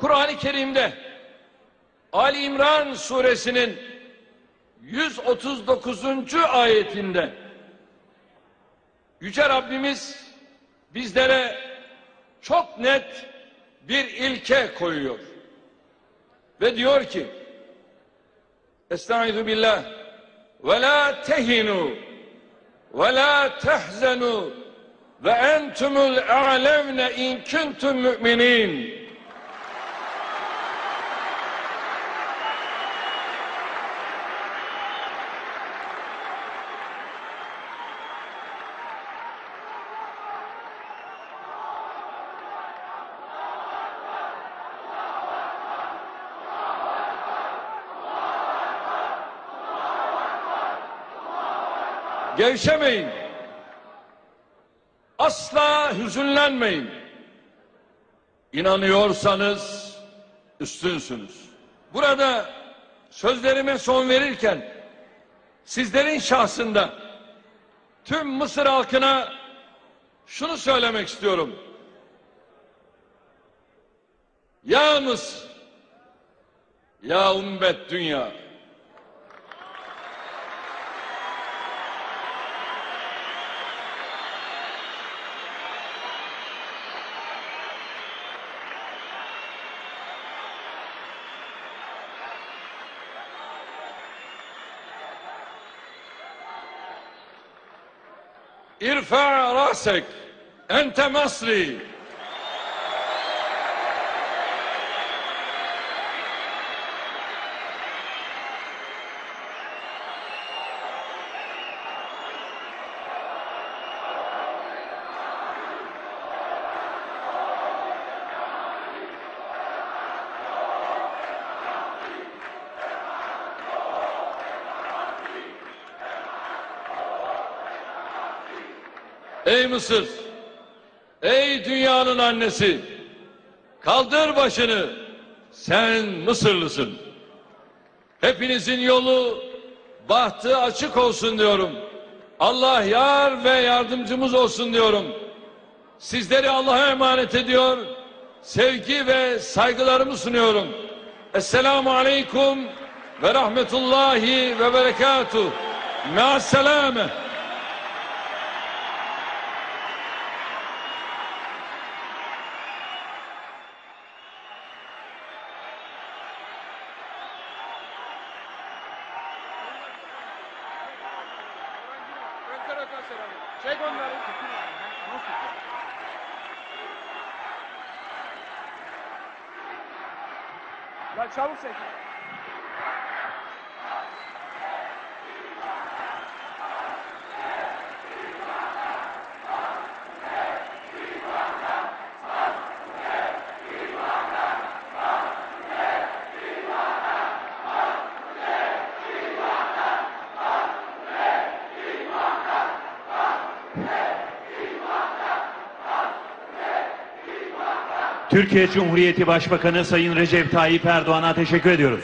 Kur'an-ı Kerim'de Ali İmran suresinin 139. ayetinde Yüce Rabbimiz bizlere çok net bir ilke koyuyor. Ve diyor ki Estaizu billah ve la tehinu ve la tehzenu ve entumul a'levne in kuntum mu'minin. Gevşemeyin. Asla hüzünlenmeyin. İnanıyorsanız üstünsünüz. Burada sözlerime son verirken sizlerin şahsında tüm Mısır halkına şunu söylemek istiyorum. Ya Mısır, ya ümmet dünya. ارفع راسك. أنت مصري. Ey Mısır! Ey dünyanın annesi! Kaldır başını! Sen Mısırlısın. Hepinizin yolu, bahtı açık olsun diyorum. Allah yar ve yardımcımız olsun diyorum. Sizleri Allah'a emanet ediyor. Sevgi ve saygılarımı sunuyorum. Esselamu Aleyküm ve Rahmetullahi ve Berekatuhu. Ma'asselame. Çek onları. Lan çabuk çek. Türkiye Cumhuriyeti Başbakanı Sayın Recep Tayyip Erdoğan'a teşekkür ediyoruz.